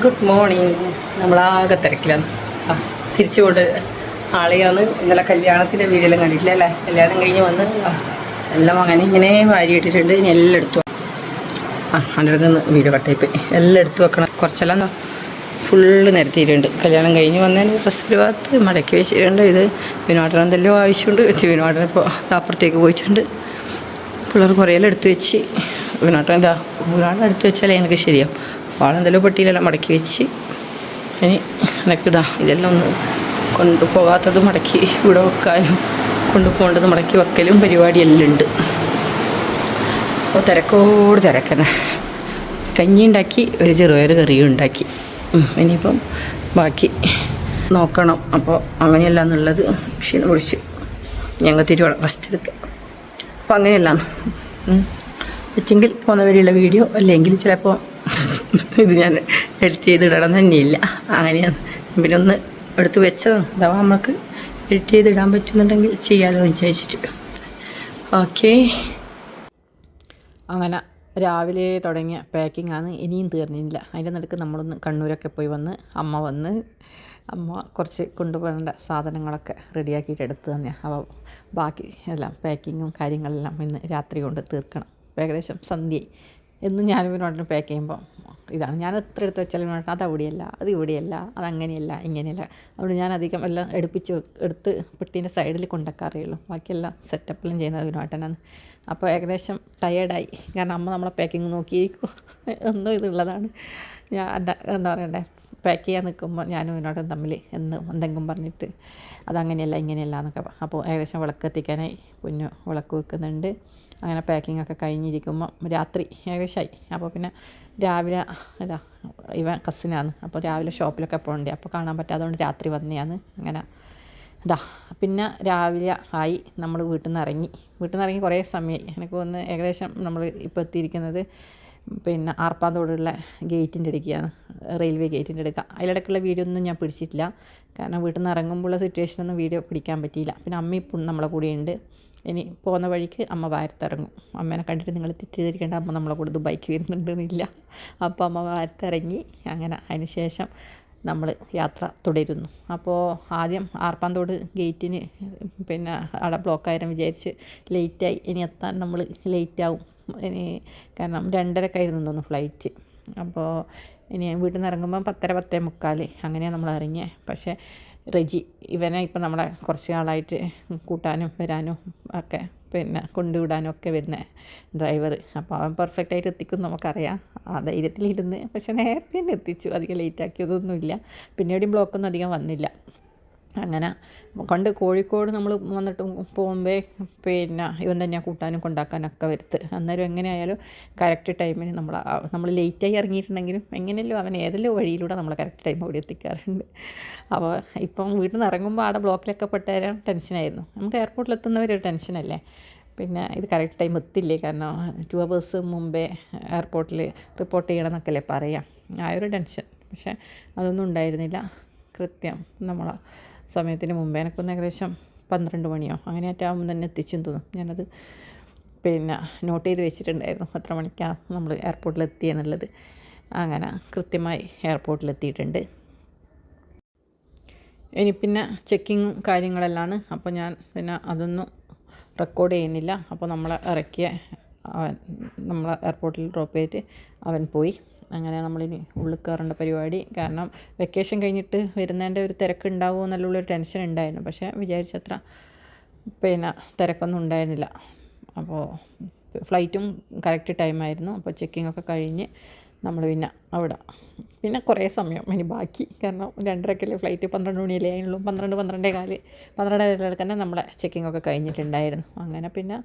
Good morning നമ്മളാകെ തിരക്കിലാണ് ആ തിരിച്ചുകൊണ്ട് ആളെയാണ്. ഇന്നലെ കല്യാണത്തിന്റെ വീഡിയോയിലും കണ്ടിട്ടില്ല അല്ലേ? കല്യാണം കഴിഞ്ഞ് വന്ന് എല്ലാം അങ്ങനെ ഇങ്ങനെ വാരി ഇട്ടിട്ടുണ്ട് ഇനി എല്ലാം എടുത്തു ആ അതിന്റെ വീഡിയോ കട്ടായിപ്പോയി. എല്ലാം എടുത്തു വെക്കണം. കുറച്ചെല്ലാം ഫുള്ള് നിരത്തിയിട്ടുണ്ട്. കല്യാണം കഴിഞ്ഞ് വന്നതിന് ഡ്രസ്സിൽ ഭാഗത്ത് മടക്കി വെച്ചിട്ടുണ്ട്. ഇത് വിനോദനം എന്തെല്ലാം ആവശ്യമുണ്ട്. വിനോദനം ഇപ്പോൾ അപ്പുറത്തേക്ക് പോയിട്ടുണ്ട്. പിള്ളേർ കുറേയെല്ലാം എടുത്ത് വെച്ച്. വിനോട്ടം ഇതാ ഒരാളെ എടുത്ത് വെച്ചാലേ എനിക്ക് ശരിയാവും. ആളെന്തെല്ലോ പെട്ടിയിലെല്ലാം മടക്കി വെച്ച് ഇനി എനിക്കിതാ ഇതെല്ലാം ഒന്ന് കൊണ്ടുപോകാത്തത് മടക്കി ഇവിടെ വെക്കാനും കൊണ്ടുപോകേണ്ടത് മടക്കി വെക്കലും പരിപാടിയെല്ലാം ഉണ്ട്. അപ്പോൾ തിരക്കോട് തിരക്കന്നെ. കഞ്ഞി ഉണ്ടാക്കി ഒരു ചെറുപയർ കറിയും ഉണ്ടാക്കി. ഇനിയിപ്പം ബാക്കി നോക്കണം. അപ്പോൾ അങ്ങനെയല്ല എന്നുള്ളത് ക്ഷീണം പിടിച്ച് ഞങ്ങൾ തിരുവോളം റെസ്റ്റ് എടുക്കുക അപ്പോൾ അങ്ങനെയല്ല. പറ്റെങ്കിൽ പോകുന്നവരെയുള്ള വീഡിയോ അല്ലെങ്കിൽ ചിലപ്പോൾ ഇത് ഞാൻ എഡിറ്റ് ചെയ്തിടണം തന്നെയില്ല. അങ്ങനെയാണ്. പിന്നെ ഒന്ന് എടുത്ത് വെച്ചതാണ് അഥവാ നമുക്ക് എഡിറ്റ് ചെയ്തിടാൻ പറ്റുന്നുണ്ടെങ്കിൽ ചെയ്യാമല്ലോ എന്ന് വിചാരിച്ചിട്ട്. ഓക്കേ. അങ്ങനെ രാവിലെ തുടങ്ങിയ പാക്കിംഗ് ആണ് ഇനിയും തീർന്നില്ല. അതിന്റെ നടുക്ക് നമ്മളൊന്ന് കണ്ണൂരൊക്കെ പോയി വന്ന് അമ്മ വന്ന് അമ്മ കുറച്ച് കൊണ്ടുപോകേണ്ട സാധനങ്ങളൊക്കെ റെഡിയാക്കിയിട്ട് എടുത്തു തന്നെയാണ് അപ്പോൾ ബാക്കി എല്ലാം പാക്കിങ്ങും കാര്യങ്ങളെല്ലാം ഇന്ന് രാത്രി കൊണ്ട് തീർക്കണം. ഏകദേശം സന്ധ്യ എന്ന് ഇവനോടനെ പാക്ക് ചെയ്യുമ്പോൾ ഇതാണ്. ഞാൻ എത്ര എടുത്ത് വെച്ചാലും ഇവനോട് അത് അവിടെയല്ല അത് ഇവിടെയല്ല അത് അങ്ങനെയല്ല ഇങ്ങനെയല്ല. അതുകൊണ്ട് ഞാൻ അധികം എല്ലാം എടുപ്പിച്ച് എടുത്ത് പെട്ടീന്റെ സൈഡിൽ കൊണ്ടുവെക്കാറേ ഉള്ളൂ ബാക്കിയെല്ലാം സെറ്റപ്പെല്ലാം ചെയ്യുന്നത് വിനോട്ടനാണ് അപ്പോൾ ഏകദേശം ടയേർഡായി കാരണം അമ്മ നമ്മളെ പാക്കിങ് നോക്കിയിരിക്കും എന്നും ഇതുള്ളതാണ്. ഞാൻ എന്താ എന്താ പറയണ്ടേ? പാക്ക് ചെയ്യാൻ നിൽക്കുമ്പോൾ ഞാനും വിനോടൻ തമ്മിൽ എന്ന് എന്തെങ്കിലും പറഞ്ഞിട്ട് അതങ്ങനെയല്ല ഇങ്ങനെയല്ല എന്നൊക്കെ അപ്പോൾ ഏകദേശം വിളക്ക് എത്തിക്കാനായി. കുഞ്ഞു വിളക്ക് വെക്കുന്നുണ്ട്. അങ്ങനെ പാക്കിംഗ് ഒക്കെ കഴിഞ്ഞിരിക്കുമ്പോൾ രാത്രി ഏകദേശമായി അപ്പോൾ പിന്നെ രാവിലെ അല്ല ഇവ കസിനാണ് അപ്പോൾ രാവിലെ ഷോപ്പിലൊക്കെ പോകണ്ടേ. അപ്പോൾ കാണാൻ പറ്റാത്തതുകൊണ്ട് രാത്രി വന്നെയാണ്. അങ്ങനെ ഇതാ പിന്നെ രാവിലെ ആയി നമ്മൾ വീട്ടിൽ നിന്ന് ഇറങ്ങി. വീട്ടിൽ നിന്ന് ഇറങ്ങി കുറേ സമയമായി എനിക്ക് വന്ന് ഏകദേശം നമ്മൾ ഇപ്പോൾ എത്തിയിരിക്കുന്നത് പിന്നെ ആർപ്പാന്തോടുള്ള ഗേറ്റിന്റെ അടുക്കുകയാണ് റെയിൽവേ ഗേറ്റിന്റെ അടുക്കുക അതിലിടയ്ക്കുള്ള വീഡിയോ ഒന്നും ഞാൻ പിടിച്ചിട്ടില്ല. കാരണം വീട്ടിൽ നിന്ന് ഇറങ്ങുമ്പോഴുള്ള സിറ്റുവേഷനൊന്നും വീഡിയോ പിടിക്കാൻ പറ്റിയില്ല. പിന്നെ അമ്മ ഇപ്പം നമ്മളെ കൂടെയുണ്ട്. ഇനി പോകുന്ന വഴിക്ക് അമ്മ വാരത്തിറങ്ങും. അമ്മേനെ കണ്ടിട്ട് നിങ്ങൾ തെറ്റിദ്ധരിക്കേണ്ട അമ്മ നമ്മളെ കൂടെ ദുബായിക്ക് വരുന്നുണ്ടെന്നില്ല. അപ്പോൾ അമ്മ വാരത്തിറങ്ങി. അങ്ങനെ അതിന് ശേഷം നമ്മൾ യാത്ര തുടരുന്നു. അപ്പോൾ ആദ്യം ആർപ്പാന്തോട് ഗേറ്റിന് പിന്നെ അവിടെ ബ്ലോക്കായാലും വിചാരിച്ച് ലേറ്റായി ഇനി എത്താൻ നമ്മൾ ലേറ്റാവും ഇനി കാരണം രണ്ടരക്കായിരുന്നു തോന്നുന്നു ഫ്ലൈറ്റ് അപ്പോൾ ഇനി വീട്ടിൽ നിന്ന് ഇറങ്ങുമ്പോൾ പത്തര പത്തേ മുക്കാൽ അങ്ങനെയാണ് നമ്മൾ ഇറങ്ങിയത് പക്ഷേ റെജി. ഇവനെ ഇപ്പം നമ്മളെ കുറച്ച് നാളായിട്ട് കൂട്ടാനും വരാനും ഒക്കെ പിന്നെ കൊണ്ടുവിടാനും ഒക്കെ വരുന്ന ഡ്രൈവർ അപ്പോൾ അവൻ പെർഫെക്റ്റ് ആയിട്ട് എത്തിക്കും നമുക്കറിയാം. ആ ധൈര്യത്തിലിരുന്ന് പക്ഷെ നേരത്തെ തന്നെ എത്തിച്ചു. അധികം ലേറ്റ് ആക്കിയതൊന്നുമില്ല. പിന്നെ എവിടെയും ബ്ലോക്കൊന്നും അധികം വന്നില്ല. അങ്ങനെ. കണ്ട് കോഴിക്കോട് നമ്മൾ വന്നിട്ട് പോകുമ്പേ പിന്നെ ഇവൻ തന്നെ കൂട്ടാനും കൊണ്ടാക്കാനൊക്കെ വരുത്ത്. അന്നേരം എങ്ങനെയായാലും കറക്റ്റ് ടൈമിന് നമ്മൾ നമ്മൾ ലേറ്റായി ഇറങ്ങിയിട്ടുണ്ടെങ്കിലും എങ്ങനെയല്ലോ അവൻ ഏതെല്ലോ വഴിയിലൂടെ നമ്മൾ കറക്റ്റ് ടൈം ഓടി എത്തിക്കാറുണ്ട്. അപ്പോൾ ഇപ്പം വീട്ടിൽ നിന്ന് ഇറങ്ങുമ്പോൾ ആടെ ബ്ലോക്കിലൊക്കെ പെട്ടുതരാൻ ടെൻഷനായിരുന്നു നമുക്ക് എയർപോർട്ടിൽ എത്തുന്നവരൊരു ടെൻഷനല്ലേ പിന്നെ ഇത് കറക്റ്റ് ടൈം എത്തില്ലേ? കാരണം ടു അവേഴ്സ് മുമ്പേ എയർപോർട്ടിൽ റിപ്പോർട്ട് ചെയ്യണം എന്നൊക്കെയല്ലേ പറയാം? ആ ഒരു ടെൻഷൻ പക്ഷേ അതൊന്നും ഉണ്ടായിരുന്നില്ല. കൃത്യം നമ്മൾ സമയത്തിന് മുമ്പേ എനിക്കൊന്ന് ഏകദേശം പന്ത്രണ്ട് മണിയോ അങ്ങനെ ആറ്റാകുമ്പോൾ തന്നെ എത്തിച്ചെന്ന് തോന്നും ഞാനത് പിന്നെ നോട്ട് ചെയ്ത് വെച്ചിട്ടുണ്ടായിരുന്നു എത്ര മണിക്കാണ് നമ്മൾ എയർപോർട്ടിൽ എത്തിയെന്നുള്ളത് അങ്ങനെ കൃത്യമായി എയർപോർട്ടിൽ എത്തിയിട്ടുണ്ട്. ഇനി പിന്നെ ചെക്കിങ്ങും കാര്യങ്ങളെല്ലാം അപ്പോൾ ഞാൻ പിന്നെ അതൊന്നും റെക്കോർഡ് ചെയ്യുന്നില്ല. അപ്പോൾ നമ്മളെ ഇറക്കിയ അവൻ നമ്മളെ എയർപോർട്ടിൽ ഡ്രോപ്പ് ചെയ്തിട്ട് അവൻ പോയി. അങ്ങനെ നമ്മളിനി ഉള്ളിൽ കയറേണ്ട പരിപാടി. കാരണം വെക്കേഷൻ കഴിഞ്ഞിട്ട് വരുന്നതിന്റെ ഒരു തിരക്ക് ഉണ്ടാവുമോ എന്നുള്ളൊരു ടെൻഷൻ ഉണ്ടായിരുന്നു. പക്ഷേ വിചാരിച്ചത്ര പിന്നെ തിരക്കൊന്നും ഉണ്ടായിരുന്നില്ല. അപ്പോൾ ഫ്ലൈറ്റും കറക്റ്റ് ടൈമായിരുന്നു അപ്പോൾ ചെക്കിംഗ് ഒക്കെ കഴിഞ്ഞ് നമ്മൾ പിന്നെ അവിടെ. പിന്നെ കുറേ സമയം ഇനി ബാക്കി. കാരണം രണ്ടരക്കല്ലേ ഫ്ലൈറ്റ് പന്ത്രണ്ട് മണിയല്ലേ അതിനുള്ളൂ പന്ത്രണ്ട് പന്ത്രണ്ടേ കാൽ. പന്ത്രണ്ടര തന്നെ നമ്മളെ ചെക്കിംഗ് ഒക്കെ കഴിഞ്ഞിട്ടുണ്ടായിരുന്നു. അങ്ങനെ പിന്നെ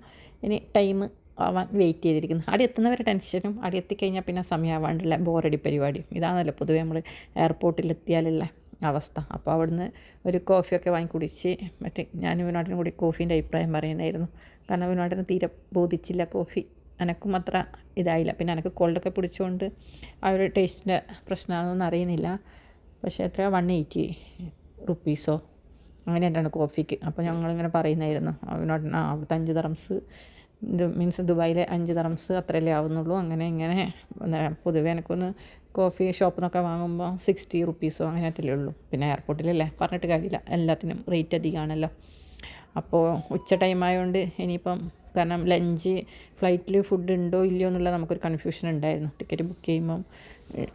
ഇനി ടൈം ആവാൻ വെയിറ്റ് ചെയ്തിരിക്കുന്നു. അവിടെ എത്തുന്നവരെ ടെൻഷനും അവിടെ എത്തിക്കഴിഞ്ഞാൽ പിന്നെ സമയമാവാണ്ടില്ല ബോറടി പരിപാടിയും ഇതാണല്ലോ പൊതുവേ നമ്മൾ എയർപോർട്ടിൽ എത്തിയാലുള്ള അവസ്ഥ. അപ്പോൾ അവിടുന്ന് ഒരു കോഫിയൊക്കെ വാങ്ങി കുടിച്ച് മറ്റേ ഞാൻ വിനോട്ടിനും കൂടി കോഫീന്റെ അഭിപ്രായം പറയുന്നതായിരുന്നു. കാരണം വിനോട്ടിന് തീരെ ബോധിച്ചില്ല കോഫി എനക്കും അത്ര ഇതായില്ല. പിന്നെ എനിക്ക് കോൾഡൊക്കെ പിടിച്ചുകൊണ്ട് ആ ഒരു ടേസ്റ്റിന്റെ പ്രശ്നമാണെന്നൊന്നും അറിയുന്നില്ല. പക്ഷേ എത്ര വൺ എയ്റ്റി റുപ്പീസോ അങ്ങനെ എന്താണ് കോഫിക്ക് അപ്പോൾ ഞങ്ങളിങ്ങനെ പറയുന്നതായിരുന്നു. വിനോട്ടൻ അവിടുത്തെ അഞ്ച് തറംസ് ഇത് മീൻസ് ദുബായിലെ അഞ്ച് തറംസ് അത്രയല്ലേ ആവുന്നുള്ളൂ. അങ്ങനെ ഇങ്ങനെ പൊതുവേ എനിക്കൊന്ന് കോഫി ഷോപ്പിൽ നിന്നൊക്കെ വാങ്ങുമ്പോൾ സിക്സ്റ്റി റുപ്പീസോ അങ്ങനെ അല്ലേ ഉള്ളൂ. പിന്നെ എയർപോർട്ടിലല്ലേ പറഞ്ഞിട്ട് കാര്യമില്ല. എല്ലാത്തിനും റേറ്റ് അധികമാണല്ലോ. അപ്പോൾ ഉച്ച ടൈം ആയതുകൊണ്ട് ഇനിയിപ്പം കാരണം ലഞ്ച് ഫ്ലൈറ്റിൽ ഫുഡ് ഉണ്ടോ ഇല്ലയോ എന്നുള്ള നമുക്കൊരു കൺഫ്യൂഷൻ ഉണ്ടായിരുന്നു. ടിക്കറ്റ് ബുക്ക് ചെയ്യുമ്പം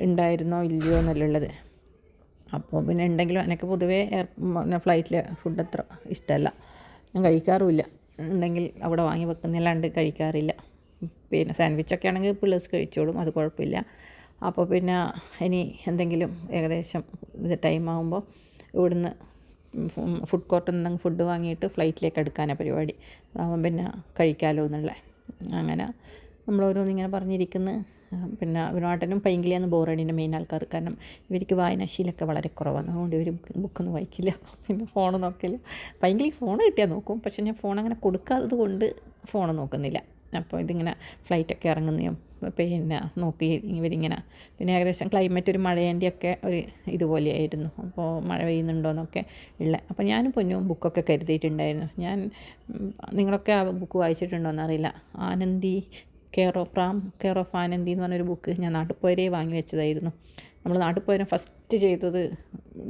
ഉണ്ടായിരുന്നോ ഇല്ലയോ എന്നുള്ളത് അപ്പോൾ പിന്നെ ഉണ്ടെങ്കിലും എനിക്ക് പൊതുവേ എയർ ഫ്ലൈറ്റിൽ ഫുഡ് അത്ര ഇഷ്ടമല്ല. ഞാൻ കഴിക്കാറുമില്ല. ഉണ്ടെങ്കിൽ അവിടെ വാങ്ങി വെക്കുന്നില്ലാണ്ട് കഴിക്കാറില്ല. പിന്നെ സാൻഡ്വിച്ചൊക്കെ ആണെങ്കിൽ പിള്ളേഴ്സ് കഴിച്ചോളും അത് കുഴപ്പമില്ല. അപ്പോൾ പിന്നെ ഇനി എന്തെങ്കിലും ഏകദേശം ഇത് ടൈം ആകുമ്പോൾ ഇവിടുന്ന് ഫുഡ് കോർട്ടിൽ നിന്ന് ഫുഡ് വാങ്ങിയിട്ട് ഫ്ലൈറ്റിലേക്ക് എടുക്കാനാണ് പരിപാടി. അതാകുമ്പോൾ പിന്നെ കഴിക്കാമല്ലോ എന്നുള്ള അങ്ങനെ നമ്മളോരോന്നിങ്ങനെ പറഞ്ഞിരിക്കുന്നു. പിന്നെ വിനോട്ടനും പൈങ്കിളിയാണ് ബോറടിന്റെ മെയിൻ ആൾക്കാർ. കാരണം ഇവർക്ക് വായനാശീലമൊക്കെ വളരെ കുറവാണ്. അതുകൊണ്ട് ഇവർ ബുക്കൊന്നും വായിക്കില്ല. പിന്നെ ഫോൺ നോക്കില്ല. പൈങ്കിളി ഫോൺ കിട്ടിയാൽ നോക്കും. പക്ഷെ ഞാൻ ഫോൺ അങ്ങനെ കൊടുക്കാത്തത് കൊണ്ട് ഫോൺ നോക്കുന്നില്ല. അപ്പോൾ ഇതിങ്ങനെ ഫ്ലൈറ്റൊക്കെ ഇറങ്ങുന്നതും പിന്നെ നോക്കി ഇവരിങ്ങനെ പിന്നെ ഏകദേശം ക്ലൈമറ്റ് ഒരു മഴേന്റെ ഒക്കെ ഒരു ഇതുപോലെയായിരുന്നു. അപ്പോൾ മഴ പെയ്യുന്നുണ്ടോയെന്നൊക്കെ ഉള്ള അപ്പോൾ ഞാനും പൊന്നും ബുക്കൊക്കെ കരുതിയിട്ടുണ്ടായിരുന്നു. ഞാൻ നിങ്ങളൊക്കെ ആ ബുക്ക് വായിച്ചിട്ടുണ്ടോ എന്നറിയില്ല Anandi care of Ram care of Anandi എന്ന് പറഞ്ഞൊരു ബുക്ക് ഞാൻ നാട്ടിൽ പോയരേ വാങ്ങി വെച്ചതായിരുന്നു. നമ്മൾ നാട്ടിൽ ഫസ്റ്റ് ചെയ്തത്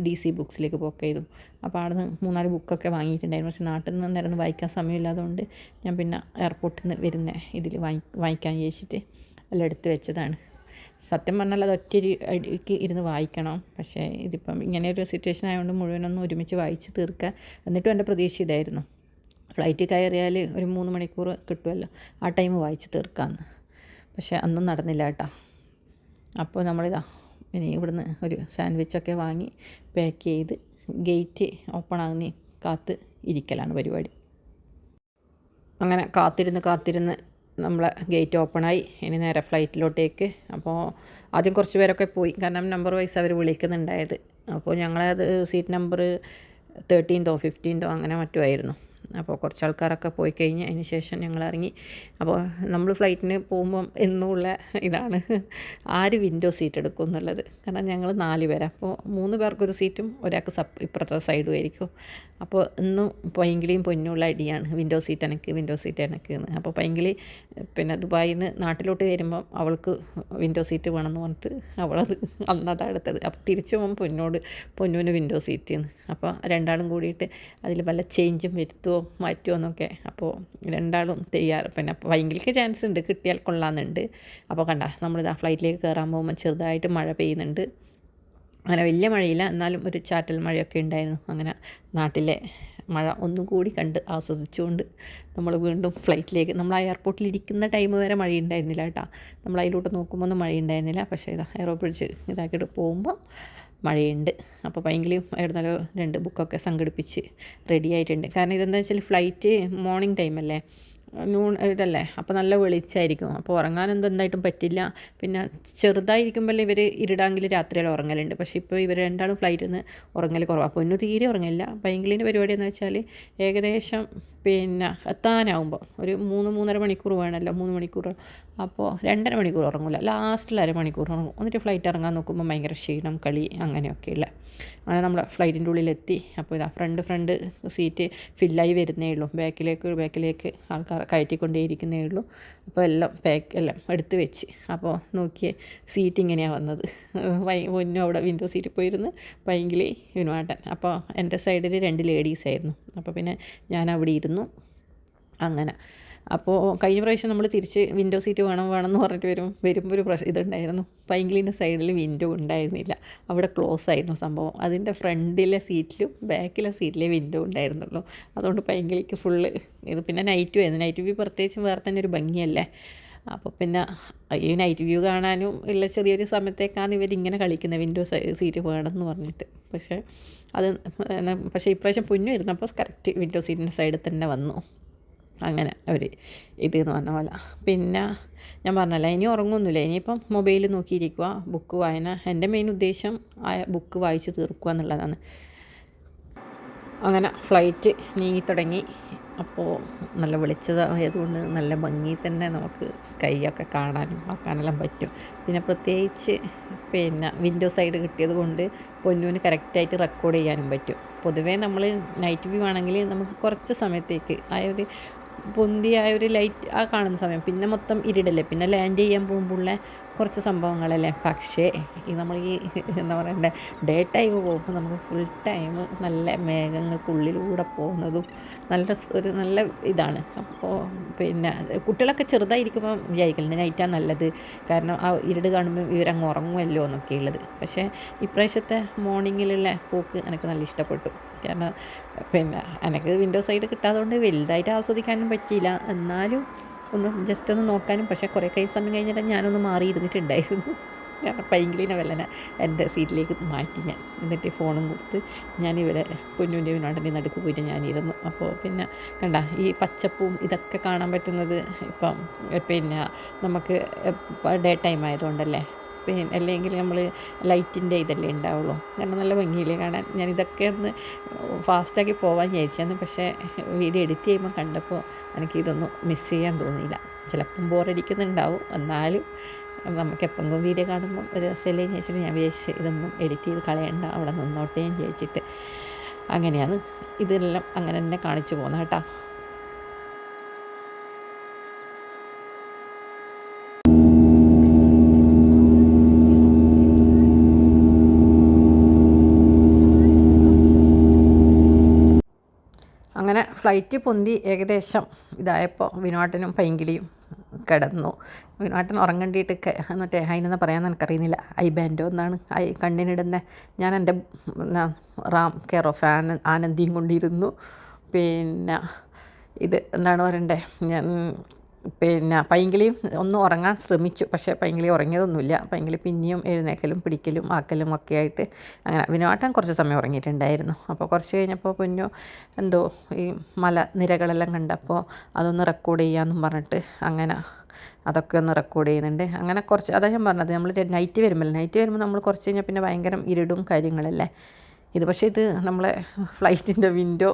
ഡി സി ബുക്സിലേക്ക് പോക്കായിരുന്നു. അപ്പോൾ അവിടെ നിന്ന് മൂന്നാൽ ബുക്കൊക്കെ വാങ്ങിയിട്ടുണ്ടായിരുന്നു. പക്ഷേ നാട്ടിൽ നിന്ന് നേരം വായിക്കാൻ സമയമില്ലാത്തതുകൊണ്ട് ഞാൻ പിന്നെ എയർപോർട്ടിൽ നിന്ന് വരുന്ന ഇതിൽ വാങ്ങി വാങ്ങിക്കാൻ ചോദിച്ചിട്ട് എല്ലാം എടുത്ത് വെച്ചതാണ്. സത്യം പറഞ്ഞാൽ അത് ഒറ്റ അടിക്ക് ഇരുന്ന് വായിക്കണം. പക്ഷേ ഇതിപ്പം ഇങ്ങനെ ഒരു സിറ്റുവേഷൻ ആയതുകൊണ്ട് മുഴുവനൊന്നും ഒരുമിച്ച് വായിച്ച് തീർക്കുക എന്നിട്ടും എന്റെ പ്രതീക്ഷ ഇതായിരുന്നു. ഫ്ലൈറ്റ് കയറിയാൽ ഒരു മൂന്ന് മണിക്കൂർ കിട്ടുമല്ലോ. ആ ടൈം വായിച്ച് തീർക്കാമെന്ന് പക്ഷേ അന്നും നടന്നില്ല കേട്ടോ. അപ്പോൾ നമ്മളിതാ ഇനി ഇവിടുന്ന് ഒരു സാൻഡ്വിച്ചൊക്കെ വാങ്ങി പാക്ക് ചെയ്ത് ഗേറ്റ് ഓപ്പൺ ആകുന്ന കാത്ത് ഇരിക്കലാണ് പരിപാടി. അങ്ങനെ കാത്തിരുന്ന് കാത്തിരുന്ന് നമ്മളെ ഗേറ്റ് ഓപ്പണായി ഇനി നേരെ ഫ്ലൈറ്റിലോട്ടേക്ക്. അപ്പോൾ ആദ്യം കുറച്ച് പേരൊക്കെ പോയി. കാരണം നമ്പർ വൈസ് അവർ വിളിക്കുന്നുണ്ടായത്. അപ്പോൾ ഞങ്ങളത് സീറ്റ് നമ്പർ തേർട്ടീൻതോ ഫിഫ്റ്റീൻതോ അങ്ങനെ മറ്റുമായിരുന്നു അപ്പോൾ കുറച്ച് ആൾക്കാരൊക്കെ പോയി കഴിഞ്ഞ് അതിന് ശേഷം ഞങ്ങൾ ഇറങ്ങി അപ്പോൾ നമ്മൾ ഫ്ലൈറ്റിന് പോകുമ്പം എന്നുള്ള ഇതാണ് ആര് വിൻഡോ സീറ്റ് എടുക്കും എന്നുള്ളത്. കാരണം ഞങ്ങൾ നാല് പേരാണ് അപ്പോൾ മൂന്ന് പേർക്കൊരു സീറ്റും ഒരാൾക്ക് സപ്പ് ഇപ്പുറത്തെ സൈഡും ആയിരിക്കും. അപ്പോൾ ഇന്നും പൈങ്കിളിയും പൊന്നുള്ള അടിയാണ്. വിൻഡോ സീറ്റ് എനിക്ക് വിൻഡോ സീറ്റ് എനിക്ക് എന്ന്. അപ്പോൾ പൈങ്കിളി പിന്നെ ദുബായിൽ നിന്ന് നാട്ടിലോട്ട് വരുമ്പം അവൾക്ക് വിൻഡോ സീറ്റ് വേണമെന്ന് പറഞ്ഞിട്ട് അവളത് അന്നതാണ് എടുത്തത്. അപ്പോൾ തിരിച്ചു പോകുമ്പോൾ പൊന്നോട് പൊന്നുവിന് വിൻഡോ സീറ്റ് എന്ന്. അപ്പോൾ രണ്ടാളും കൂടിയിട്ട് അതിൽ വല്ല ചേഞ്ചും വരുത്തുമോ മാറ്റുമോ എന്നൊക്കെ അപ്പോൾ രണ്ടാളും തയ്യാറ്. പിന്നെ ഭയങ്കരക്ക് ചാൻസ് ഉണ്ട്. കിട്ടിയാൽ കൊള്ളാമെന്നുണ്ട്. അപ്പോൾ കണ്ട നമ്മളിതാ ഫ്ലൈറ്റിലേക്ക് കയറാൻ പോകുമ്പോൾ ചെറുതായിട്ട് മഴ പെയ്യുന്നുണ്ട്. അങ്ങനെ വലിയ മഴയില്ല. എന്നാലും ഒരു ചാറ്റൽ മഴയൊക്കെ ഉണ്ടായിരുന്നു. അങ്ങനെ നാട്ടിലെ മഴ ഒന്നും കൂടി കണ്ട് ആസ്വദിച്ചുകൊണ്ട് നമ്മൾ വീണ്ടും ഫ്ലൈറ്റിലേക്ക് നമ്മൾ ആ എയർപോർട്ടിൽ ഇരിക്കുന്ന ടൈം വരെ മഴ ഉണ്ടായിരുന്നില്ല കേട്ടോ. നമ്മൾ അതിലോട്ട് നോക്കുമ്പോൾ ഒന്നും മഴ ഉണ്ടായിരുന്നില്ല. പക്ഷേ ഇതാ ബ്രിഡ്ജ് ഇതാക്കിയിട്ട് പോകുമ്പോൾ മഴയുണ്ട്. അപ്പോൾ ഭയങ്കര എവിടുന്നാലോ രണ്ട് ബുക്കൊക്കെ സംഘടിപ്പിച്ച് റെഡി ആയിട്ടുണ്ട്. കാരണം ഇതെന്താ വെച്ചാൽ ഫ്ലൈറ്റ് മോർണിംഗ് ടൈമല്ലേ നൂൺ ഇതല്ലേ? അപ്പോൾ നല്ല വെളിച്ചായിരിക്കും. അപ്പോൾ ഉറങ്ങാനൊന്നും എന്തായിട്ടും പറ്റില്ല. പിന്നെ ചെറുതായിരിക്കുമ്പോൾ ഇവർ ഇരുടാങ്കിൽ രാത്രിയിൽ ഉറങ്ങലുണ്ട്. പക്ഷേ ഇപ്പോൾ ഇവർ രണ്ടാളും ഫ്ലൈറ്റിൽ നിന്ന് ഉറങ്ങൽ കുറവാണ് അപ്പോൾ ഒന്നും തീരെ ഉറങ്ങില്ല. പൈങ്കിളിന്റെ പരിപാടി എന്ന് വെച്ചാൽ ഏകദേശം പിന്നെ എത്താനാവുമ്പോൾ ഒരു മൂന്ന് മൂന്നര മണിക്കൂർ വേണമല്ലോ മൂന്ന് മണിക്കൂർ. അപ്പോൾ രണ്ടര മണിക്കൂർ ഉറങ്ങില്ല ലാസ്റ്റിൽ അരമണിക്കൂർ ഉറങ്ങും. എന്നിട്ട് ഫ്ലൈറ്റ് ഇറങ്ങാൻ നോക്കുമ്പോൾ ഭയങ്കര ക്ഷീണം കളി അങ്ങനെയൊക്കെയുള്ള അങ്ങനെ നമ്മൾ ഫ്ലൈറ്റിന്റെ ഉള്ളിലെത്തി. അപ്പോൾ ഇതാ ഫ്രണ്ട് ഫ്രണ്ട് സീറ്റ് ഫില്ലായി വരുന്നേ ഉള്ളൂ. ബാക്കിലേക്ക് ബാക്കിലേക്ക് ആൾക്കാർ കയറ്റിക്കൊണ്ടേയിരിക്കുന്നേ ഉള്ളൂ. അപ്പോൾ എല്ലാം പാക്ക് എല്ലാം എടുത്തു വെച്ച്. അപ്പോൾ നോക്കിയേ സീറ്റ് ഇങ്ങനെയാണ് വന്നത്. ഒന്നും അവിടെ വിൻഡോ സീറ്റിൽ പോയിരുന്നു പൈങ്കിളി വിനുവാട്ടൻ അപ്പോൾ എന്റെ സൈഡിൽ രണ്ട് ലേഡീസ് ആയിരുന്നു. അപ്പോൾ പിന്നെ ഞാൻ അവിടെ ഇരുന്നു അങ്ങനെ. അപ്പോൾ കഴിഞ്ഞ പ്രാവശ്യം നമ്മൾ തിരിച്ച് വിൻഡോ സീറ്റ് വേണം വേണം എന്ന് പറഞ്ഞിട്ട് വരും വരുമ്പോൾ ഒരു പ്രശ്നം ഇതുണ്ടായിരുന്നു. പൈങ്കിളിന്റെ സൈഡിൽ വിൻഡോ ഉണ്ടായിരുന്നില്ല. അവിടെ ക്ലോസ് ആയിരുന്നു സംഭവം. അതിന്റെ ഫ്രണ്ടിലെ സീറ്റിലും ബാക്കിലെ സീറ്റിലെ വിൻഡോ ഉണ്ടായിരുന്നുള്ളൂ. അതുകൊണ്ട് പൈങ്കിളിക്ക് ഫുള്ള് ഇത്. പിന്നെ നൈറ്റ് ആയിരുന്നു. നൈറ്റ് വ്യൂ പ്രത്യേകിച്ചും വേറെ തന്നെ ഒരു ഭംഗിയല്ലേ? അപ്പോൾ പിന്നെ ഈ നൈറ്റ് വ്യൂ കാണാനും ഉള്ള ചെറിയൊരു സമയത്തേക്കാണ് ഇവരിങ്ങനെ കളിക്കുന്നത് വിൻഡോ സീറ്റ് വേണമെന്ന് പറഞ്ഞിട്ട്. പക്ഷേ അത് പക്ഷേ ഇപ്രാവശ്യം പുന്നു ഇരുന്നപ്പോൾ കറക്റ്റ് വിൻഡോ സീറ്റിന്റെ സൈഡിൽ തന്നെ വന്നു. അങ്ങനെ അവർ ഇത് എന്ന് പറഞ്ഞ പോലെ. പിന്നെ ഞാൻ പറഞ്ഞല്ല ഇനി ഉറങ്ങുന്നില്ല ഇനിയിപ്പം മൊബൈൽ നോക്കിയിരിക്കുക ബുക്ക് വായന. എന്റെ മെയിൻ ഉദ്ദേശം ആ ബുക്ക് വായിച്ച് തീർക്കുക എന്നുള്ളതാണ് അങ്ങനെ ഫ്ലൈറ്റ് നീങ്ങി തുടങ്ങി. അപ്പോൾ നല്ല വെളിച്ചതായതുകൊണ്ട് നല്ല ഭംഗി തന്നെ നമുക്ക് സ്കൈ ഒക്കെ കാണാനും ആക്കാനെല്ലാം പറ്റും. പിന്നെ പ്രത്യേകിച്ച് പിന്നെ വിൻഡോ സൈഡ് കിട്ടിയത് കൊണ്ട് പൊന്നുവിന് കറക്റ്റായിട്ട് റെക്കോർഡ് ചെയ്യാനും പറ്റും. പൊതുവേ നമ്മൾ നൈറ്റ് വ്യൂ ആണെങ്കിൽ നമുക്ക് കുറച്ച് സമയത്തേക്ക് ആ ഒരു പൊന്തിയായ ഒരു ലൈറ്റ് ആ കാണുന്ന സമയം പിന്നെ മൊത്തം ഇരുടല്ലേ? പിന്നെ ലാൻഡ് ചെയ്യാൻ പോകുമ്പോഴുള്ള കുറച്ച് സംഭവങ്ങളല്ലേ? പക്ഷേ ഈ നമ്മൾ ഈ എന്താ പറയണ്ടേ ഡേ ടൈം പോകുമ്പോൾ നമുക്ക് ഫുൾ ടൈം നല്ല മേഘങ്ങൾക്കുള്ളിലൂടെ പോകുന്നതും നല്ല ഒരു നല്ല ഇതാണ്. അപ്പോൾ പിന്നെ കുട്ടികളൊക്കെ ചെറുതായിരിക്കുമ്പോൾ വിചാരിക്കലുണ്ട് നൈറ്റാണ് നല്ലത്. കാരണം ആ ഇരുട് കാണുമ്പോൾ ഇവരങ്ങ് ഉറങ്ങുമല്ലോ എന്നൊക്കെ ഉള്ളത്. പക്ഷേ ഇപ്രാവശ്യത്തെ മോർണിംഗിലുള്ള പോക്ക് എനിക്ക് നല്ല ഇഷ്ടപ്പെട്ടു. കാരണം പിന്നെ എനിക്ക് വിൻഡോ സൈഡ് കിട്ടാത്തതുകൊണ്ട് വലുതായിട്ട് ആസ്വദിക്കാനും പറ്റിയില്ല. എന്നാലും ഒന്ന് ജസ്റ്റ് ഒന്ന് നോക്കാനും പക്ഷേ കുറേ കൈ സമയം കഴിഞ്ഞിട്ട് ഞാനൊന്ന് മാറി ഇരുന്നിട്ടുണ്ടായിരുന്നു കാരണം പൈങ്കിളിനെ വല്ലനെ എന്റെ സീറ്റിലേക്ക് മാറ്റി ഞാൻ. എന്നിട്ട് ഫോണും കൊടുത്ത് ഞാൻ ഇവിടെ പൊന്നുന്റെ വിനോടന്റെ നടുക്ക് പോയിട്ട് ഞാനിരുന്നു. അപ്പോൾ പിന്നെ കണ്ട ഈ പച്ചപ്പും ഇതൊക്കെ കാണാൻ പറ്റുന്നത് ഇപ്പം പിന്നെ നമുക്ക് ഡേ ടൈം ആയതുകൊണ്ടല്ലേ? പിന്നെ അല്ലെങ്കിൽ നമ്മൾ ലൈറ്റിന്റെ ഇതല്ലേ ഉണ്ടാവുള്ളൂ. കാരണം നല്ല ഭംഗിയില്ലേ കാണാൻ. ഞാൻ ഇതൊക്കെ ഒന്ന് ഫാസ്റ്റാക്കി പോകാൻ വിചാരിച്ചായിരുന്നു പക്ഷേ വീഡിയോ എഡിറ്റ് ചെയ്യുമ്പോൾ കണ്ടപ്പോൾ എനിക്കിതൊന്നും മിസ് ചെയ്യാൻ തോന്നിയില്ല. ചിലപ്പം ബോറടിക്കുന്നുണ്ടാവും എന്നാലും നമുക്ക് എപ്പോഴും വീഡിയോ കാണുമ്പോൾ ഒരു രസമല്ലേ ചോദിച്ചിട്ട് ഞാൻ വിചാരിച്ച് ഇതൊന്നും എഡിറ്റ് ചെയ്ത് കളയണ്ട. അവിടെ നിന്നോട്ടേ ഞാൻ ചോദിച്ചിട്ട് അങ്ങനെയാണ്. ഇതെല്ലാം അങ്ങനെ തന്നെ കാണിച്ചു പോകുന്നത് കേട്ടോ അങ്ങനെ ഫ്ലൈറ്റ് പൊന്തി ഏകദേശം ഇതായപ്പോൾ വിനോട്ടനും പൈങ്കിളിയും കിടന്നു. വിനോട്ടൻ ഉറങ്ങേണ്ടിയിട്ട് മറ്റേ അതിനൊന്നും പറയാൻ എനിക്കറിയുന്നില്ല. ഐ ബാൻഡോ എന്നാണ് ഐ കണ്ണിനിടുന്ന. ഞാൻ എന്റെ റാം കെയർ ഓഫ് ആന ആനന്ദിയും കൊണ്ടിരുന്നു. പിന്നെ ഇത് എന്താണ് പറയണ്ടേ? ഞാൻ പിന്നെ പൈങ്കിളിയും ഒന്ന് ഉറങ്ങാൻ ശ്രമിച്ചു. പക്ഷേ പൈങ്കിളി ഉറങ്ങിയതൊന്നുമില്ല. പൈങ്കിളി പിന്നെയും എഴുന്നേക്കലും പിടിക്കലും ആക്കലും ഒക്കെ ആയിട്ട് അങ്ങനെ വിനോട്ടം കുറച്ച് സമയം ഉറങ്ങിയിട്ടുണ്ടായിരുന്നു. അപ്പോൾ കുറച്ച് കഴിഞ്ഞപ്പോൾ പൊന്നു എന്തോ ഈ മല നിരകളെല്ലാം കണ്ടപ്പോൾ അതൊന്ന് റെക്കോർഡ് ചെയ്യാമെന്നും പറഞ്ഞിട്ട് അങ്ങനെ അതൊക്കെ ഒന്ന് റെക്കോർഡ് ചെയ്യുന്നുണ്ട്. അങ്ങനെ കുറച്ച് അതാണ് ഞാൻ പറഞ്ഞത്. നമ്മൾ നൈറ്റ് വരുമ്പോൾ നൈറ്റ് വരുമ്പോൾ നമ്മൾ കുറച്ച് കഴിഞ്ഞാൽ പിന്നെ ഭയങ്കര ഇരുടും കാര്യങ്ങളല്ലേ? ഇത് പക്ഷേ ഇത് നമ്മളെ ഫ്ലൈറ്റിന്റെ വിൻഡോ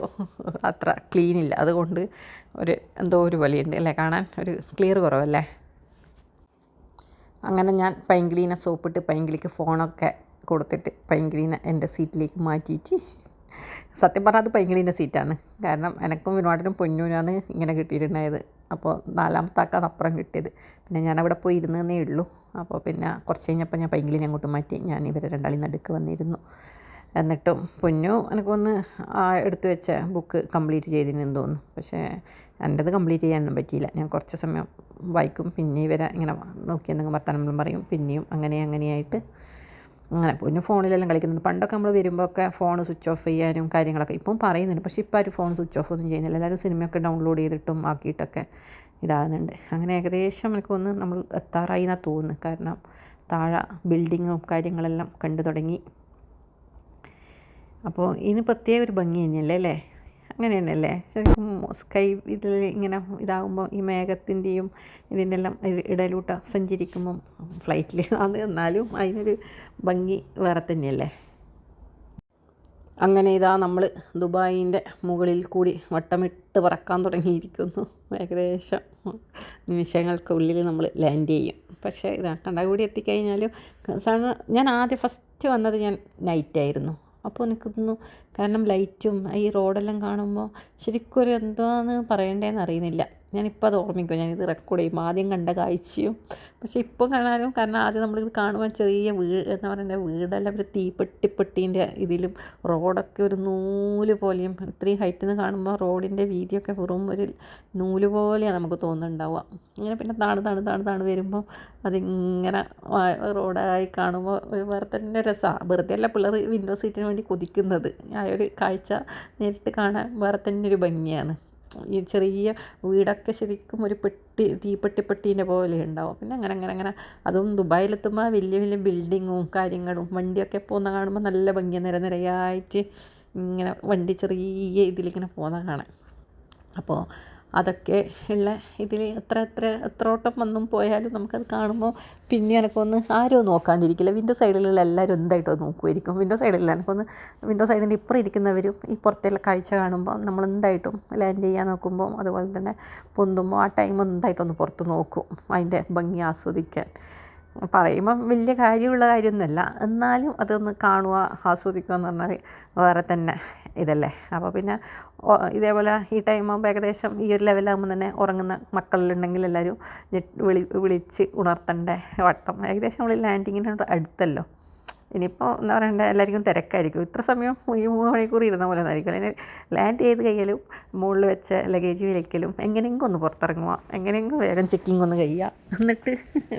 അത്ര ക്ലീൻ ഇല്ല. അതുകൊണ്ട് ഒരു എന്തോ ഒരു വലിയുണ്ട് അല്ലേ? കാണാൻ ഒരു ക്ലിയർ കുറവല്ലേ? അങ്ങനെ ഞാൻ പൈങ്കിളീനെ സോപ്പിട്ട് പൈങ്കിളിക്ക് ഫോണൊക്കെ കൊടുത്തിട്ട് പൈങ്കിളീനെ എന്റെ സീറ്റിലേക്ക് മാറ്റിയിട്ട് സത്യം പറഞ്ഞാൽ അത് പൈങ്കിളീന്റെ സീറ്റാണ്. കാരണം എനക്കും വിനോദനും പൊന്നൂനാണ് ഇങ്ങനെ കിട്ടിയിട്ടുണ്ടായത്. അപ്പോൾ നാലാമത്തെ ആക്കാണ് അപ്പുറം കിട്ടിയത്. പിന്നെ ഞാൻ അവിടെ പോയി ഇരുന്നേ ഉള്ളൂ. അപ്പോൾ പിന്നെ കുറച്ച് കഴിഞ്ഞപ്പോൾ ഞാൻ പൈങ്കിളിനെ അങ്ങോട്ട് മാറ്റി. ഞാൻ ഇവരെ രണ്ടാളിൽ നടുക്ക് വന്നിരുന്നു. എന്നിട്ടും പൊന്നു എനിക്കൊന്ന് എടുത്തു വെച്ച ബുക്ക് കംപ്ലീറ്റ് ചെയ്തിരുന്നു തോന്നുന്നു. പക്ഷേ എന്റെത് കംപ്ലീറ്റ് ചെയ്യാനൊന്നും പറ്റിയില്ല. ഞാൻ കുറച്ച് സമയം വായിക്കും പിന്നെ ഇവരെ ഇങ്ങനെ നോക്കി എന്തെങ്കിലും വർത്തമാനം പറയും പിന്നെയും അങ്ങനെ അങ്ങനെയായിട്ട് അങ്ങനെ പിന്നെ ഫോണിലെല്ലാം കളിക്കുന്നുണ്ട്. പണ്ടൊക്കെ നമ്മൾ വരുമ്പോൾ ഒക്കെ ഫോൺ സ്വിച്ച് ഓഫ് ചെയ്യാനും കാര്യങ്ങളൊക്കെ ഇപ്പം പറയുന്നുണ്ട്. പക്ഷേ ഇപ്പോൾ ആരും ഫോൺ സ്വിച്ച് ഓഫ് ഒന്നും ചെയ്യുന്നില്ല. എല്ലാവരും സിനിമയൊക്കെ ഡൗൺലോഡ് ചെയ്തിട്ടും ആക്കിയിട്ടൊക്കെ ഇതാകുന്നുണ്ട്. അങ്ങനെ ഏകദേശം എനിക്കൊന്ന് നമ്മൾ എത്താറായി എന്നാണ് തോന്നുന്നു. കാരണം താഴെ ബിൽഡിങ്ങും കാര്യങ്ങളെല്ലാം കണ്ടു തുടങ്ങി. അപ്പോൾ ഇനി പ്രത്യേക ഒരു ഭംഗി തന്നെയല്ലേ അല്ലേ? അങ്ങനെ തന്നെയല്ലേ ശരിക്കും സ്കൈ ഇതിൽ ഇങ്ങനെ ഇതാകുമ്പോൾ ഈ മേഘത്തിന്റെയും ഇതിന്റെ എല്ലാം ഇടയിലൂട്ട സഞ്ചരിക്കുമ്പം ഫ്ലൈറ്റിൽ അത് എന്നാലും അതിനൊരു ഭംഗി വേറെ തന്നെയല്ലേ? അങ്ങനെ ഇതാ നമ്മൾ ദുബായിന്റെ മുകളിൽ കൂടി വട്ടമിട്ട് പറക്കാൻ തുടങ്ങിയിരിക്കുന്നു. ഏകദേശം നിമിഷങ്ങൾക്കുള്ളിൽ നമ്മൾ ലാൻഡ് ചെയ്യും. പക്ഷേ ഇതാ കണ്ടാകൂടി എത്തിക്കഴിഞ്ഞാലും ഞാൻ ആദ്യം ഫസ്റ്റ് വന്നത് ഞാൻ നൈറ്റായിരുന്നു അപ്പോൾ എനിക്ക് കാരണം ലൈറ്റും ഈ റോഡെല്ലാം കാണുമ്പോൾ ശരിക്കും ഒരു എന്താണെന്ന് പറയണ്ടേന്ന് അറിയുന്നില്ല. ഞാനിപ്പോൾ അത് ഓർമ്മിക്കും. ഞാനിത് റെക്കോർഡ് ചെയ്യും. ആദ്യം കണ്ട കാഴ്ചയും. പക്ഷേ ഇപ്പം കാണാനും കാരണം ആദ്യം നമ്മളിത് കാണുമ്പോൾ ചെറിയ വീട് എന്താ പറയുക വീടെല്ലാം ഒരു തീപ്പെട്ടിപ്പെട്ടീന്റെ ഇതിലും റോഡൊക്കെ ഒരു നൂൽ പോലെയും ഇത്രയും ഹൈറ്റിൽ നിന്ന് കാണുമ്പോൾ റോഡിന്റെ വീതിയൊക്കെ വെറും ഒരു നൂൽ പോലെയാണ് നമുക്ക് തോന്നുന്നുണ്ടാവുക. അങ്ങനെ പിന്നെ താണ് താണ് താണ് താണ് വരുമ്പോൾ അതിങ്ങനെ റോഡായി കാണുമ്പോൾ വേറെ തന്നെ രസമാണ് വെറുതെ അല്ല പിള്ളേർ വിൻഡോ സീറ്റിന് വേണ്ടി കൊതിക്കുന്നത്. ആ ഒരു കാഴ്ച നേരിട്ട് കാണാൻ വേറെ തന്നെ ഒരു ഭംഗിയാണ്. ഈ ചെറിയ വീടൊക്കെ ശരിക്കും ഒരു പെട്ടി തീപ്പെട്ടി പെട്ടീന്റെ പോലെ ഉണ്ടാവും. പിന്നെ അങ്ങനെ അങ്ങനെ അങ്ങനെ. അതും ദുബായിലെത്തുമ്പോൾ വലിയ വലിയ ബിൽഡിങ്ങും കാര്യങ്ങളും വണ്ടിയൊക്കെ പോകുന്ന കാണുമ്പോൾ നല്ല ഭംഗി നിര നിരയായിട്ട് ഇങ്ങനെ വണ്ടി ചെറിയ ഇതിലിങ്ങനെ പോകുന്ന കാണാൻ. അപ്പോൾ അതൊക്കെ ഉള്ള ഇതിൽ എത്ര എത്ര എത്രോട്ടം വന്നും പോയാലും നമുക്കത് കാണുമ്പോൾ പിന്നെ എനക്കൊന്ന് ആരും നോക്കാണ്ടിരിക്കില്ല. വിൻഡോ സൈഡിലുള്ള എല്ലാവരും എന്തായിട്ടോ നോക്കുമായിരിക്കും വിൻഡോ സൈഡിലുള്ള എനിക്കൊന്ന് വിൻഡോ സൈഡിന്റെ ഇപ്പുറം ഇരിക്കുന്നവരും ഈ പുറത്തുള്ള കാഴ്ച കാണുമ്പോൾ നമ്മൾ എന്തായിട്ടും ലാൻഡ് ചെയ്യാൻ നോക്കുമ്പോൾ അതുപോലെ തന്നെ പൊന്തുമ്പോൾ ആ ടൈം എന്തായിട്ടൊന്ന് പുറത്ത് നോക്കും. അതിന്റെ ഭംഗി ആസ്വദിക്കാൻ. പറയുമ്പം വലിയ കാര്യമുള്ള കാര്യമൊന്നുമല്ല. എന്നാലും അതൊന്ന് കാണുക ആസ്വദിക്കുക എന്ന് പറഞ്ഞാൽ വേറെ തന്നെ ഇതല്ലേ. അപ്പോൾ പിന്നെ ഇതേപോലെ ഈ ടൈം ആകുമ്പോൾ ഏകദേശം ഈ ഒരു ലെവലാകുമ്പോൾ തന്നെ ഉറങ്ങുന്ന മക്കളിലുണ്ടെങ്കിൽ എല്ലാവരും വിളി വിളിച്ച് ഉണർത്തണ്ടേ വട്ടം. ഏകദേശം നമ്മൾ ലാൻഡിങ്ങിനോട് അടുത്തല്ലോ. ഇനിയിപ്പോൾ എന്താ പറയണ്ടേ എല്ലാവർക്കും തിരക്കായിരിക്കും. ഇത്ര സമയം ഈ മൂന്ന് മണിക്കൂർ ഇരുന്ന പോലെ ഒന്നായിരിക്കും. അല്ലെങ്കിൽ ലാൻഡ് ചെയ്ത് കഴിയലും മുകളിൽ വെച്ച ലഗേജ് വിലക്കലും എങ്ങനെയെങ്കിലും ഒന്ന് പുറത്തിറങ്ങുക എങ്ങനെയെങ്കിലും വേഗം ചെക്കിംഗ് ഒന്ന് കഴിയുക. എന്നിട്ട്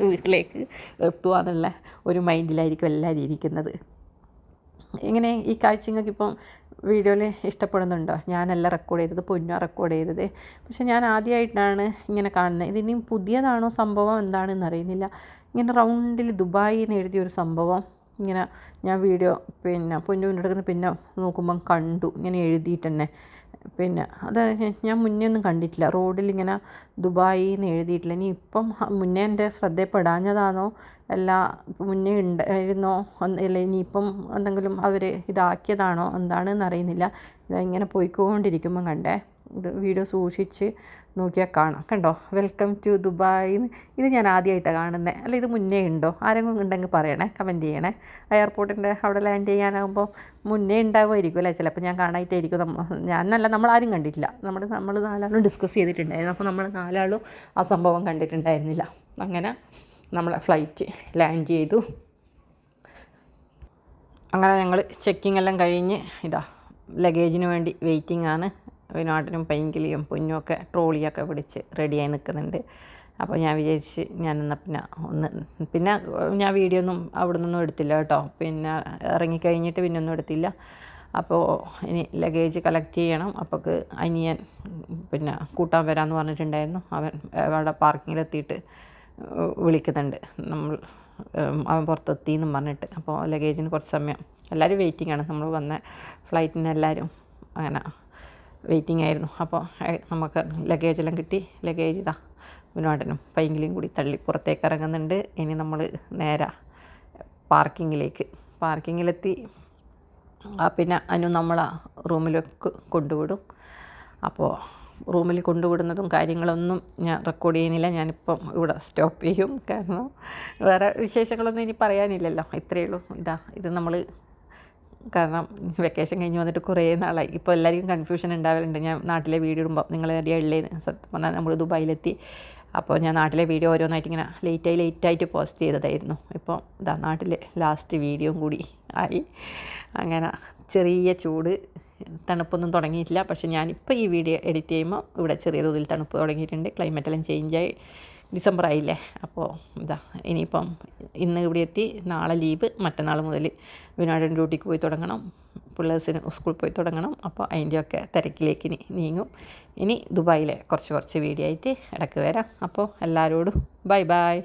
വീട്ടിലേക്ക് എത്തുക എന്നുള്ള ഒരു മൈൻഡിലായിരിക്കും എല്ലാവരും ഇരിക്കുന്നത്. ഇങ്ങനെ ഈ കാഴ്ച ഇപ്പം വീഡിയോയിൽ ഇഷ്ടപ്പെടുന്നുണ്ടോ? ഞാനല്ല റെക്കോർഡ് ചെയ്തത് പൊന്നു റെക്കോർഡ് ചെയ്തത്. പക്ഷേ ഞാൻ ആദ്യമായിട്ടാണ് ഇങ്ങനെ കാണുന്നത്. ഇതിനി പുതിയതാണോ സംഭവം? എന്താണെന്ന് അറിയുന്നില്ല. ഇങ്ങനെ റൗണ്ടിൽ ദുബായിന്ന് എഴുതിയൊരു സംഭവം. ഇങ്ങനെ ഞാൻ വീഡിയോ പിന്നെ പൊന്നുവിന്റെ അടുക്കുന്ന പിന്നെ നോക്കുമ്പം കണ്ടു. ഇങ്ങനെ എഴുതിയിട്ട് തന്നെ. പിന്നെ അത് ഞാൻ മുന്നേ ഒന്നും കണ്ടിട്ടില്ല. റോഡിൽ ഇങ്ങനെ ദുബായി എന്ന് എഴുതിയിട്ടില്ല. ഇനി ഇപ്പം മുന്നേ എന്റെ ശ്രദ്ധയിൽപ്പെടാഞ്ഞതാണോ? അല്ല മുന്നേ ഉണ്ടായിരുന്നോ? അല്ല ഇനിയിപ്പം എന്തെങ്കിലും അവർ ഇതാക്കിയതാണോ? എന്താണെന്ന് അറിയുന്നില്ല. ഇങ്ങനെ പോയിക്കൊണ്ടിരിക്കുമ്പം കണ്ടേ. ഇത് വീഡിയോ സൂക്ഷിച്ച് നോക്കിയാൽ കാണാം. കണ്ടോ? വെൽക്കം ടു ദുബായ് ഇത് ഞാൻ ആദ്യമായിട്ടാണ് കാണുന്നത് അല്ല ഇത് മുന്നേ ഉണ്ടോ? ആരെങ്കിലും ഉണ്ടെങ്കിൽ പറയണേ കമന്റ് ചെയ്യണേ. എയർപോർട്ടിന്റെ അവിടെ ലാൻഡ് ചെയ്യാനാകുമ്പോൾ മുന്നേ ഉണ്ടാവുമായിരിക്കും അല്ലേ? ചിലപ്പോൾ ഞാൻ കാണായിട്ടായിരിക്കും. നമ്മ ഞാനല്ല നമ്മളാരും കണ്ടിട്ടില്ല. നമ്മൾ നമ്മൾ നാലാളും ഡിസ്കസ് ചെയ്തിട്ടുണ്ടായിരുന്നു. അപ്പോൾ നമ്മൾ നാലാളും ആ സംഭവം കണ്ടിട്ടുണ്ടായിരുന്നില്ല. അങ്ങനെ നമ്മളെ ഫ്ലൈറ്റ് ലാൻഡ് ചെയ്തു. അങ്ങനെ ഞങ്ങൾ ചെക്കിംഗ് എല്ലാം കഴിഞ്ഞ് ഇതാ ലഗേജിന് വേണ്ടി വെയിറ്റിംഗ് ആണ്. വിനോട്ടിനും പൈങ്കിളിയും പൊന്നുമൊക്കെ ട്രോളിയൊക്കെ പിടിച്ച് റെഡിയായി നിൽക്കുന്നുണ്ട്. അപ്പോൾ ഞാൻ വിചാരിച്ച് ഞാൻ എന്നാൽ പിന്നെ ഒന്ന് പിന്നെ ഞാൻ വീഡിയോ ഒന്നും അവിടെ നിന്നും എടുത്തില്ല കേട്ടോ. പിന്നെ ഇറങ്ങിക്കഴിഞ്ഞിട്ട് പിന്നെ ഒന്നും എടുത്തില്ല. അപ്പോൾ ഇനി ലഗേജ് കളക്ട് ചെയ്യണം. അപ്പോൾ അനിയൻ പിന്നെ കൂട്ടാൻ വരാമെന്ന് പറഞ്ഞിട്ടുണ്ടായിരുന്നു. അവൻ അവിടെ പാർക്കിങ്ങിലെത്തിയിട്ട് വിളിക്കുന്നുണ്ട്. നമ്മൾ അവൻ പുറത്തെത്തി എന്നും പറഞ്ഞിട്ട്. അപ്പോൾ ലഗേജിന് കുറച്ച് സമയം എല്ലാവരും വെയിറ്റിംഗ് ആണ്. നമ്മൾ വന്ന ഫ്ലൈറ്റിന് എല്ലാവരും അങ്ങനെ വെയിറ്റിംഗ് ആയിരുന്നു. അപ്പോൾ നമുക്ക് ലഗേജെല്ലാം കിട്ടി. ലഗേജ് ഇതാ വിനോദനും പൈങ്കിളിയും കൂടി തള്ളി പുറത്തേക്ക് ഇറങ്ങുന്നുണ്ട്. ഇനി നമ്മൾ നേരെ പാർക്കിങ്ങിലേക്ക് പാർക്കിങ്ങിലെത്തി പിന്നെ അനു നമ്മളെ റൂമിലേക്ക് കൊണ്ടുവിടും. അപ്പോൾ റൂമിൽ കൊണ്ടുവിടുന്നതും കാര്യങ്ങളൊന്നും ഞാൻ റെക്കോർഡ് ചെയ്യുന്നില്ല. ഞാനിപ്പം ഇവിടെ സ്റ്റോപ്പ് ചെയ്യും. കാരണം വേറെ വിശേഷങ്ങളൊന്നും ഇനി പറയാനില്ലല്ലോ. ഇത്രയേ ഉള്ളൂ. ഇതാ ഇത് നമ്മൾ കാരണം വെക്കേഷൻ കഴിഞ്ഞ് വന്നിട്ട് കുറേ നാളായി. ഇപ്പോൾ എല്ലാവർക്കും കൺഫ്യൂഷൻ ഉണ്ടാവലുണ്ട്. ഞാൻ നാട്ടിലെ വീഡിയോ ഇടുമ്പോൾ നിങ്ങൾ എവിടെയാണ് ഉള്ളതെന്ന് സത്യം പറഞ്ഞാൽ നമ്മൾ ദുബായിലെത്തി. അപ്പോൾ ഞാൻ നാട്ടിലെ വീഡിയോ ഓരോന്നായിട്ട് ഇങ്ങനെ ലേറ്റായി ലേറ്റായിട്ട് പോസ്റ്റ് ചെയ്തതായിരുന്നു. ഇപ്പോൾ ഇതാ നാട്ടിലെ ലാസ്റ്റ് വീഡിയോ കൂടി ആയി. അങ്ങനെ ചെറിയ ചൂട് തണുപ്പൊന്നും തുടങ്ങിയിട്ടില്ല. പക്ഷേ ഞാനിപ്പോൾ ഈ വീഡിയോ എഡിറ്റ് ചെയ്യുമ്പോൾ ഇവിടെ ചെറിയ തോതിൽ തണുപ്പ് തുടങ്ങിയിട്ടുണ്ട്. ക്ലൈമറ്റെല്ലാം ചേഞ്ചായി ഡിസംബർ ആയില്ലേ അപ്പോൾ ഇതാ ഇനിയിപ്പം ഇന്ന് ഇവിടെ എത്തി നാളെ ലീവ് മറ്റന്നാൾ മുതൽ വിനോദൻ ഡ്യൂട്ടിക്ക് പോയി തുടങ്ങണം പിള്ളേഴ്സിന് സ്കൂളിൽ പോയി തുടങ്ങണം അപ്പോൾ അതിന്റെയൊക്കെ തിരക്കിലേക്ക് ഇനി നീങ്ങും. ഇനി ദുബായിലെ കുറച്ച് കുറച്ച് വീഡിയോ ആയിട്ട് ഇടയ്ക്ക് വരാം. അപ്പോൾ എല്ലാവരോടും ബൈ ബൈ.